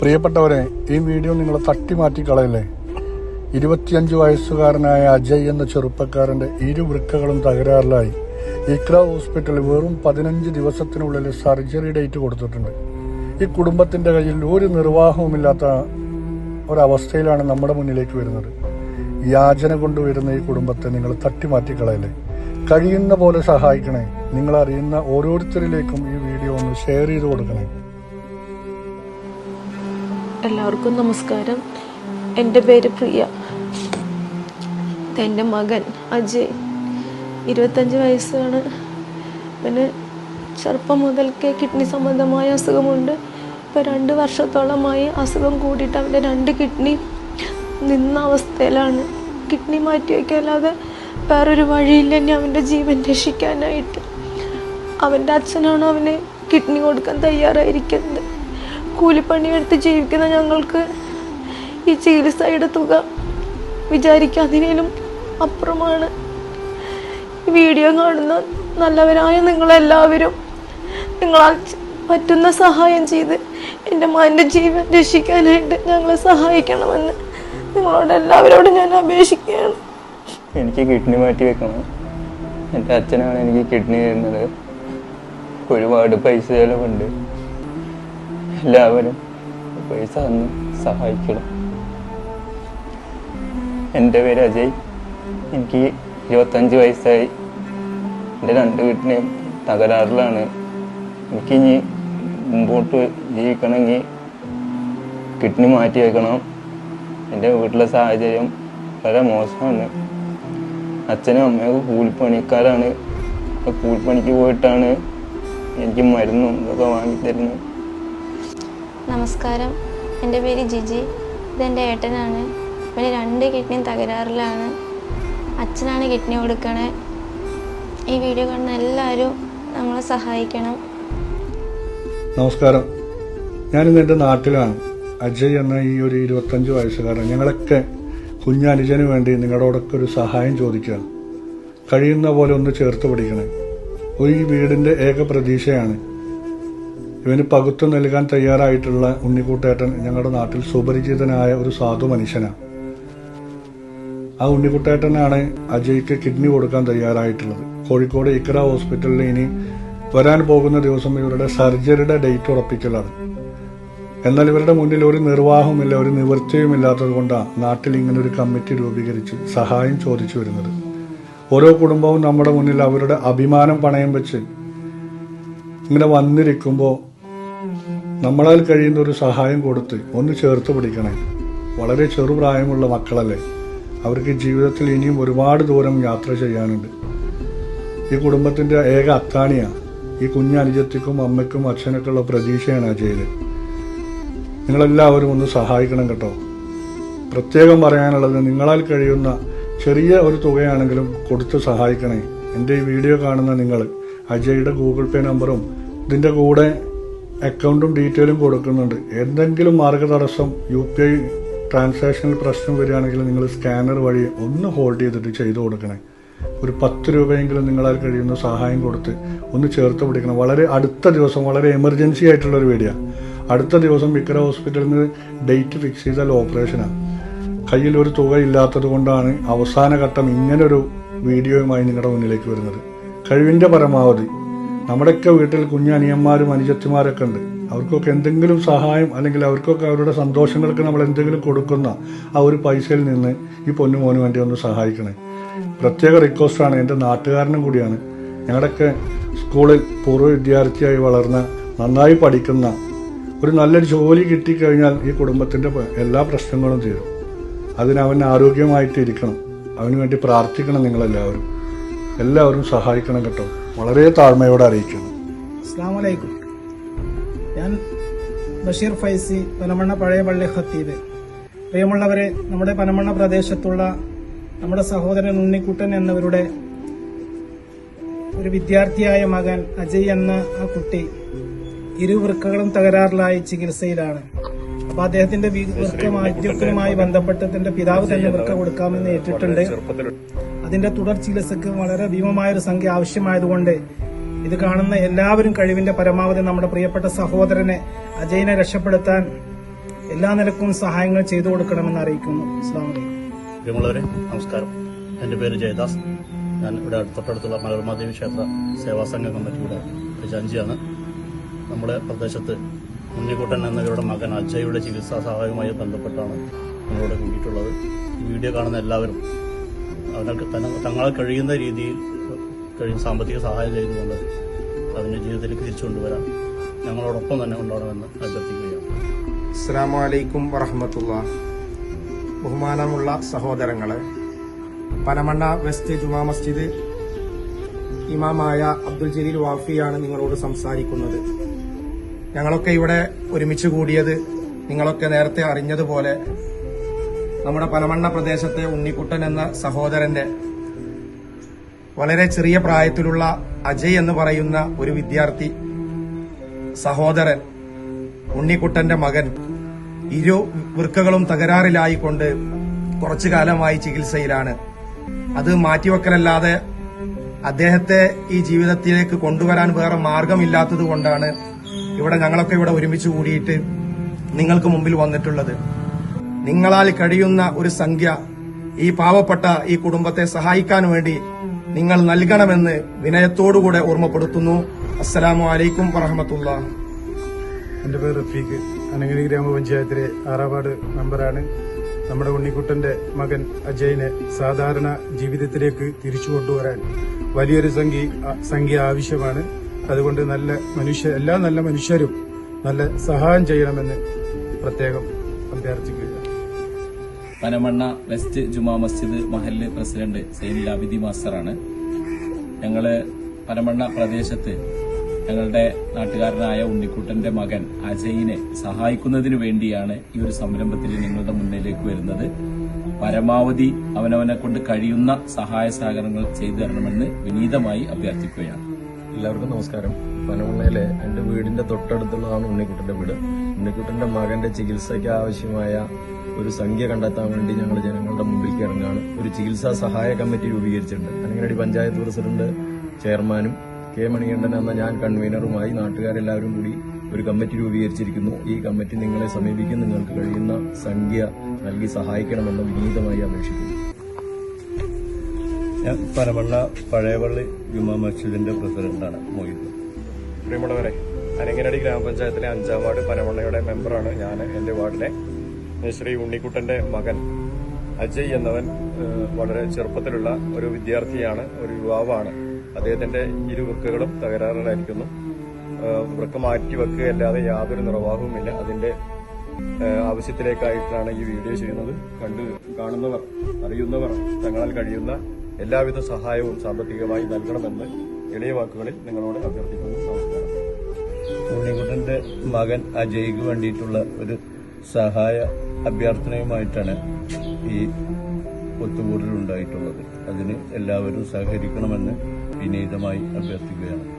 പ്രിയപ്പെട്ടവരെ ഈ വീഡിയോ നിങ്ങൾ തട്ടി മാറ്റി കളയല്ലേ ഇരുപത്തിയഞ്ച് വയസ്സുകാരനായ അജയ് എന്ന ചെറുപ്പക്കാരന്റെ ഇരു വൃക്കകളും തകരാറിലായി. ഇക്ര ഹോസ്പിറ്റലിൽ വെറും പതിനഞ്ച് ദിവസത്തിനുള്ളിൽ സർജറി ഡേറ്റ് കൊടുത്തിട്ടുണ്ട്. ഈ കുടുംബത്തിന്റെ കയ്യിൽ ഒരു നിർവാഹവുമില്ലാത്ത ഒരവസ്ഥയിലാണ് നമ്മുടെ മുന്നിലേക്ക് വരുന്നത്. യാചന കൊണ്ടുവരുന്ന ഈ കുടുംബത്തെ നിങ്ങൾ തട്ടിമാറ്റി കളയല്ലേ കഴിയുന്ന പോലെ സഹായിക്കണേ. നിങ്ങൾ അറിയുന്ന ഓരോരുത്തരിലേക്കും ഈ വീഡിയോ ഒന്ന് ഷെയർ ചെയ്ത് കൊടുക്കണേ. എല്ലാവർക്കും നമസ്കാരം. എന്റെ പേര് പ്രിയ. എന്റെ മകൻ അജയ്. ഇരുപത്തഞ്ച് വയസ്സാണ്. പിന്നെ ചെറുപ്പം മുതൽക്കേ കിഡ്നി സംബന്ധമായ അസുഖമുണ്ട്. ഇപ്പോൾ രണ്ട് വർഷത്തോളമായി അസുഖം കൂടിയിട്ട് അവന്റെ രണ്ട് കിഡ്നി നിന്ന അവസ്ഥയിലാണ്. കിഡ്നി മാറ്റി വയ്ക്കാല്ലാതെ വേറൊരു വഴിയില്ല ഇനി അവന്റെ ജീവൻ രക്ഷിക്കാനായിട്ട്. അവന്റെ അച്ഛനാണ് അവന് കിഡ്നി കൊടുക്കാൻ തയ്യാറായിരിക്കുന്നത്. കൂലിപ്പണിയെടുത്ത് ജീവിക്കുന്ന ഞങ്ങൾക്ക് ഈ ചികിത്സയുടെ തുക വിചാരിക്കാതിനും അപ്പുറമാണ്. വീഡിയോ കാണുന്ന നല്ലവരായ നിങ്ങളെല്ലാവരും നിങ്ങളാൽ പറ്റുന്ന സഹായം ചെയ്ത് എന്റെ മാന്റെ ജീവൻ രക്ഷിക്കാനായിട്ട് ഞങ്ങളെ സഹായിക്കണമെന്ന് നിങ്ങളോട് എല്ലാവരോടും ഞാൻ അപേക്ഷിക്കുകയാണ്. എനിക്ക് കിഡ്നി മാറ്റി വെക്കണം. എന്റെ അച്ഛനാണ് എനിക്ക് കിഡ്നി തരുന്നത്. ഒരുപാട് പൈസ ചിലവുണ്ട്. എല്ലാവരും പൈസ തന്ന് സഹായിക്കണം. എന്റെ പേര് അജയ്. എനിക്ക് ഇരുപത്തഞ്ച് വയസ്സായി. എന്റെ രണ്ട് വീട്ടിനെയും തകരാറിലാണ്. എനിക്കിനി മുമ്പോട്ട് ജീവിക്കണമെങ്കിൽ കിഡ്നി മാറ്റി വെക്കണം. എന്റെ വീട്ടിലെ സാഹചര്യം വളരെ മോശമാണ്. അച്ഛനും അമ്മയൊക്കെ കൂലിപ്പണിക്കാരാണ്. കൂലിപ്പണിക്ക് പോയിട്ടാണ് എനിക്ക് മരുന്നും ഇതൊക്കെ വാങ്ങിത്തരുന്നത് നമസ്കാരം. എന്റെ പേര് ജിജി. ഇതെന്റെ ഏട്ടനാണ്. ഇവന് രണ്ട് കിഡ്നിയും തകരാറിലാണ്. അച്ഛനാണ് കിഡ്നി കൊടുക്കണേ. ഈ വീഡിയോ കാണുന്ന എല്ലാവരും നമ്മളെ സഹായിക്കണം. നമസ്കാരം. ഞാനിന്ന് എന്റെ നാട്ടിലാണ്. അജയ് എന്ന ഈ ഒരു ഇരുപത്തഞ്ച് വയസ്സുകാരൻ. ഞങ്ങളൊക്കെ കുഞ്ഞനുജന് വേണ്ടി നിങ്ങളോടൊക്കെ ഒരു സഹായം ചോദിക്കുകയാണ്. കഴിയുന്ന പോലെ ഒന്ന് ചേർത്ത് പിടിക്കണേ. ഒരു ഈ വീടിന്റെ ഏക പ്രതീക്ഷയാണ് ഇവന് പകുത്തു നൽകാൻ തയ്യാറായിട്ടുള്ള ഉണ്ണിക്കുട്ടേട്ടൻ ഞങ്ങളുടെ നാട്ടിൽ സുപരിചിതനായ ഒരു സാധു മനുഷ്യനാണ് ആ ഉണ്ണിക്കുട്ടേട്ടനാണ് അജയ്ക്ക് കിഡ്നി കൊടുക്കാൻ തയ്യാറായിട്ടുള്ളത്. കോഴിക്കോട് ഇക്ര ഹോസ്പിറ്റലിൽ ഇനി വരാൻ പോകുന്ന ദിവസം ഇവരുടെ സർജറിയുടെ ഡേറ്റ് ഉറപ്പിക്കലാണ്. എന്നാൽ ഇവരുടെ മുന്നിൽ ഒരു നിർവാഹവുമില്ല ഒരു നിവൃത്തിയും ഇല്ലാത്തത് കൊണ്ടാണ് നാട്ടിൽ ഇങ്ങനെ ഒരു കമ്മിറ്റി രൂപീകരിച്ച് സഹായം ചോദിച്ചു വരുന്നത്. ഓരോ കുടുംബവും നമ്മുടെ മുന്നിൽ അവരുടെ അഭിമാനം പണയം വെച്ച് ഇങ്ങനെ വന്നിരിക്കുമ്പോൾ നമ്മളാൽ കഴിയുന്ന ഒരു സഹായം കൊടുത്ത് ഒന്ന് ചേർത്ത് പിടിക്കണേ. വളരെ ചെറുപ്രായമുള്ള മക്കളല്ലേ. അവർക്ക് ജീവിതത്തിൽ ഇനിയും ഒരുപാട് ദൂരം യാത്ര ചെയ്യാനുണ്ട്. ഈ കുടുംബത്തിന്റെ ഏക അത്താണിയാണ് ഈ കുഞ്ഞ അനുജത്തിക്കും അമ്മയ്ക്കും അച്ഛനൊക്കെ ഉള്ള പ്രതീക്ഷയാണ് അജയിൽ. നിങ്ങളെല്ലാവരും ഒന്ന് സഹായിക്കണം കേട്ടോ. പ്രത്യേകം പറയാനുള്ളത് നിങ്ങളാൽ കഴിയുന്ന ചെറിയ ഒരു തുകയാണെങ്കിലും കൊടുത്ത് സഹായിക്കണേ. എന്റെ ഈ വീഡിയോ കാണുന്ന നിങ്ങൾ അജയുടെ ഗൂഗിൾ പേ നമ്പറും ഇതിന്റെ കൂടെ അക്കൗണ്ടും ഡീറ്റെയിലും കൊടുക്കുന്നുണ്ട്. എന്തെങ്കിലും മാർഗതടസ്സം യു പി ഐ ട്രാൻസാക്ഷനിൽ പ്രശ്നം വരികയാണെങ്കിൽ നിങ്ങൾ സ്കാനർ വഴി ഒന്ന് ഹോൾഡ് ചെയ്തിട്ട് ചെയ്തു കൊടുക്കണേ. ഒരു പത്ത് രൂപയെങ്കിലും നിങ്ങളാൽ കഴിയുന്ന സഹായം കൊടുത്ത് ഒന്ന് ചേർത്ത് പിടിക്കണം. വളരെ അടുത്ത ദിവസം വളരെ എമർജൻസി ആയിട്ടുള്ളൊരു വീഡിയോ അടുത്ത ദിവസം വിക്ര ഹോസ്പിറ്റലിൽ നിന്ന് ഡേറ്റ് ഫിക്സ് ചെയ്താൽ ഓപ്പറേഷനാണ് കയ്യിൽ ഒരു തുക ഇല്ലാത്തത് കൊണ്ടാണ് അവസാന ഘട്ടം ഇങ്ങനൊരു വീഡിയോയുമായി നിങ്ങളുടെ മുന്നിലേക്ക് വരുന്നത്. കഴിവിന്റെ പരമാവധി. നമ്മുടെയൊക്കെ വീട്ടിൽ കുഞ്ഞു അനിയന്മാരും അനുജത്തിമാരൊക്കെ ഉണ്ട്. അവർക്കൊക്കെ എന്തെങ്കിലും സഹായം അല്ലെങ്കിൽ അവർക്കൊക്കെ അവരുടെ സന്തോഷങ്ങൾക്ക് നമ്മൾ എന്തെങ്കിലും കൊടുക്കുന്ന ആ ഒരു പൈസയിൽ നിന്ന് ഈ പൊന്നുമോന് വേണ്ടി ഒന്ന് സഹായിക്കണേ. പ്രത്യേക റിക്വസ്റ്റാണ് എന്റെ നാട്ടുകാരനും കൂടിയാണ്. ഞങ്ങളുടെയൊക്കെ സ്കൂളിൽ പൂർവ വിദ്യാർത്ഥിയായി വളർന്ന നന്നായി പഠിക്കുന്ന ഒരു നല്ലൊരു ജോലി കിട്ടിക്കഴിഞ്ഞാൽ ഈ കുടുംബത്തിന്റെ എല്ലാ പ്രശ്നങ്ങളും തീരും. അതിന് അവൻ ആരോഗ്യമായിട്ട് ഇരിക്കണം അവന് വേണ്ടി പ്രാർത്ഥിക്കണം നിങ്ങളെല്ലാവരും. എല്ലാവരും സഹായിക്കണം കേട്ടോ. വളരെ താഴ്മയോടെ അറിയിക്കുന്നു. അസ്ലാമലൈക്കും ഞാൻ ബഷീർ ഫൈസി പനമണ്ണ പഴയ പള്ളി ഖത്തീബ്. പ്രിയമുള്ളവരെ നമ്മുടെ പനമണ്ണ പ്രദേശത്തുള്ള നമ്മുടെ സഹോദരൻ ഉണ്ണിക്കുട്ടൻ എന്നവരുടെ ഒരു വിദ്യാർത്ഥിയായ മകൻ അജയ് എന്ന ആ കുട്ടി ഇരുവൃക്കകളും തകരാറിലായി ചികിത്സയിലാണ്. അപ്പൊ അദ്ദേഹത്തിന്റെ വൃക്ക മാറ്റത്തിനുമായി ബന്ധപ്പെട്ടതിന്റെ പിതാവ് തന്നെ വൃക്ക കൊടുക്കാമെന്ന് ഏറ്റിട്ടുണ്ട്. അതിന്റെ തുടർ ചികിത്സക്ക് വളരെ ഭീമമായ ഒരു സംഖ്യ ആവശ്യമായതുകൊണ്ട് ഇത് കാണുന്ന എല്ലാവരും കഴിവിന്റെ പരമാവധി നമ്മുടെ പ്രിയപ്പെട്ട സഹോദരനെ അജയിനെ രക്ഷപ്പെടുത്താൻ എല്ലാ നിലക്കും സഹായങ്ങൾ ചെയ്തു കൊടുക്കണമെന്ന് അറിയിക്കുന്നു. പ്രിയമുള്ളവരെ നമസ്കാരം. എന്റെ പേര് ജയദാസ്. ഞാൻ ഇവിടെ തൊട്ടടുത്തുള്ള മലർമാദേവി ക്ഷേത്ര സേവാ സംഘ കമ്മിറ്റിയുടെ ജഞ്ചിയാണ് നമ്മുടെ പ്രദേശത്ത് ഉണ്ണിക്കുട്ടൻ എന്നവരുടെ മകൻ അജയുടെ ചികിത്സാ സഹായവുമായി ബന്ധപ്പെട്ടാണ് നമ്മളിവിടെ കൂടിയിട്ടുള്ളത്. വീഡിയോ കാണുന്ന എല്ലാവരും അവർക്ക് തങ്ങളെ കഴിയുന്ന രീതിയിൽ കഴിയും സാമ്പത്തിക സഹായം ചെയ്തുകൊണ്ട് അതിന്റെ ജീവിതത്തിലേക്ക് തിരിച്ചു കൊണ്ടുവരാൻ ഞങ്ങളോടൊപ്പം തന്നെ കൊണ്ടുവരണമെന്ന് അഭ്യർത്ഥിക്കുകയാണ്. അസ്സാം വലൈക്കും വറഹമത്തുള്ള ബഹുമാനമുള്ള സഹോദരങ്ങളെ പനമണ്ണ വെസ്റ്റ് ജുമാ മസ്ജിദ് ഇമാമായ അബ്ദുൽ ജലീൽ വാഫിയാണ് നിങ്ങളോട് സംസാരിക്കുന്നത്. ഞങ്ങളൊക്കെ ഇവിടെ ഒരുമിച്ച് കൂടിയത് നിങ്ങളൊക്കെ നേരത്തെ അറിഞ്ഞതുപോലെ നമ്മുടെ പനമണ്ണ പ്രദേശത്തെ ഉണ്ണിക്കുട്ടൻ എന്ന സഹോദരന്റെ വളരെ ചെറിയ പ്രായത്തിലുള്ള അജയ് എന്ന് പറയുന്ന ഒരു വിദ്യാർത്ഥി സഹോദരൻ ഉണ്ണിക്കുട്ടന്റെ മകൻ ഇരു വൃക്കകളും തകരാറിലായിക്കൊണ്ട് കുറച്ചു കാലമായി ചികിത്സയിലാണ്. അത് മാറ്റിവെക്കലല്ലാതെ അദ്ദേഹത്തെ ഈ ജീവിതത്തിലേക്ക് കൊണ്ടുവരാൻ വേറെ മാർഗമില്ലാത്തത് കൊണ്ടാണ് ഇവിടെ ഞങ്ങളൊക്കെ ഇവിടെ ഒരുമിച്ച് കൂടിയിട്ട് നിങ്ങൾക്ക് മുമ്പിൽ വന്നിട്ടുള്ളത്. നിങ്ങളാൽ കഴിയുന്ന ഒരു സംഖ്യ ഈ പാവപ്പെട്ട ഈ കുടുംബത്തെ സഹായിക്കാൻ വേണ്ടി നിങ്ങൾ നൽകണമെന്ന് വിനയത്തോടുകൂടെ ഓർമ്മപ്പെടുത്തുന്നു. അസ്സലാമു അലൈക്കും വറഹമത്തുള്ള. എന്റെ പേര് റഫീഖ്. അനങ്ങനി ഗ്രാമപഞ്ചായത്തിലെ ആറാവാട് മെമ്പറാണ്. നമ്മുടെ ഉണ്ണിക്കുട്ടന്റെ മകൻ അജയനെ സാധാരണ ജീവിതത്തിലേക്ക് തിരിച്ചു കൊണ്ടുവരാൻ വലിയൊരു സംഖ്യ സംഖ്യ ആവശ്യമാണ്. അതുകൊണ്ട് നല്ല മനുഷ്യ എല്ലാ നല്ല മനുഷ്യരും നല്ല സഹായം ചെയ്യണമെന്ന് പ്രത്യേകം അഭ്യർത്ഥിക്കുക പനമണ്ണ വെസ്റ്റ് ജുമാ മസ്ജിദ് മഹല്ല് പ്രസിഡന്റ് സെയിൻ അബിദി മാസ്റ്ററാണ്. ഞങ്ങൾ പനമണ്ണ പ്രദേശത്ത് ഞങ്ങളുടെ നാട്ടുകാരനായ ഉണ്ണിക്കുട്ടന്റെ മകൻ അജയിനെ സഹായിക്കുന്നതിനു വേണ്ടിയാണ് ഈ ഒരു സംരംഭത്തിൽ നിങ്ങളുടെ മുന്നിലേക്ക് വരുന്നത്. പരമാവധി അവനവനെ കൊണ്ട് കഴിയുന്ന സഹായ സഹകരണങ്ങൾ ചെയ്തു തരണമെന്ന് വിനീതമായി അഭ്യർത്ഥിക്കുകയാണ്. എല്ലാവർക്കും നമസ്കാരം. പനമണ്ണയിലെ എന്റെ വീടിന്റെ തൊട്ടടുത്തുള്ളതാണ് ഉണ്ണിക്കുട്ടന്റെ വീട്. ഉണ്ണിക്കുട്ടന്റെ മകന്റെ ചികിത്സയ്ക്ക് ആവശ്യമായ ഒരു സംഖ്യ കണ്ടെത്താൻ വേണ്ടി ഞങ്ങൾ ജനങ്ങളുടെ മുമ്പിലേക്ക് ഇറങ്ങാണ് ഒരു ചികിത്സാ സഹായ കമ്മിറ്റി രൂപീകരിച്ചിട്ടുണ്ട്. അനങ്ങനടി പഞ്ചായത്ത് പ്രസിഡന്റ് ചെയർമാനും കെ മണികണ്ഠൻ എന്ന ഞാൻ കൺവീനറുമായി നാട്ടുകാരെല്ലാവരും കൂടി ഒരു കമ്മിറ്റി രൂപീകരിച്ചിരിക്കുന്നു. ഈ കമ്മിറ്റി നിങ്ങളെ സമീപിക്കും. നിങ്ങൾക്ക് കഴിയുന്ന സംഖ്യ നൽകി സഹായിക്കണമെന്ന് വിനീതമായി അപേക്ഷിക്കുന്നു. ഞാൻ പനമണ്ണ പഴയപള്ളി ജുമാ മസ്ജിദിന്റെ പ്രസിഡന്റാണ് മൊയ്തു. പ്രിയമുള്ളവരെ അനങ്ങനടി ഗ്രാമപഞ്ചായത്തിലെ അഞ്ചാം വാർഡ് പനമണ്ണയുടെ മെമ്പറാണ് ഞാൻ എന്റെ വാർഡിലെ ശ്രീ ഉണ്ണിക്കുട്ടന്റെ മകൻ അജയ് എന്നവൻ വളരെ ചെറുപ്പത്തിലുള്ള ഒരു വിദ്യാർത്ഥിയാണ് ഒരു യുവാവാണ്. അദ്ദേഹത്തിന്റെ ഇരു വൃക്കകളും തകരാറിലായിരിക്കുന്നു വൃക്ക മാറ്റി വെക്കുകയല്ലാതെ യാതൊരു നിർവാഹവുമില്ല. അതിന്റെ ആവശ്യത്തിലേക്കായിട്ടാണ് ഈ വീഡിയോ ചെയ്യുന്നത്. കണ്ട് കാണുന്നവർ അറിയുന്നവർ തങ്ങളാൽ കഴിയുന്ന എല്ലാവിധ സഹായവും സാമ്പത്തികമായി നൽകണമെന്ന് എളിയ വാക്കുകളിൽ നിങ്ങളോട് അഭ്യർത്ഥിക്കുന്നു. നമസ്കാരം. ഉണ്ണിക്കുട്ടന്റെ മകൻ അജയ്ക്ക് വേണ്ടിയിട്ടുള്ള ഒരു സഹായ അഭ്യർത്ഥനയുമായിട്ടാണ് ഈ ഒത്തുകൂടലുണ്ടായിട്ടുള്ളത്. അതിന് എല്ലാവരും സഹകരിക്കണമെന്ന് വിനീതമായി അഭ്യർത്ഥിക്കുകയാണ്.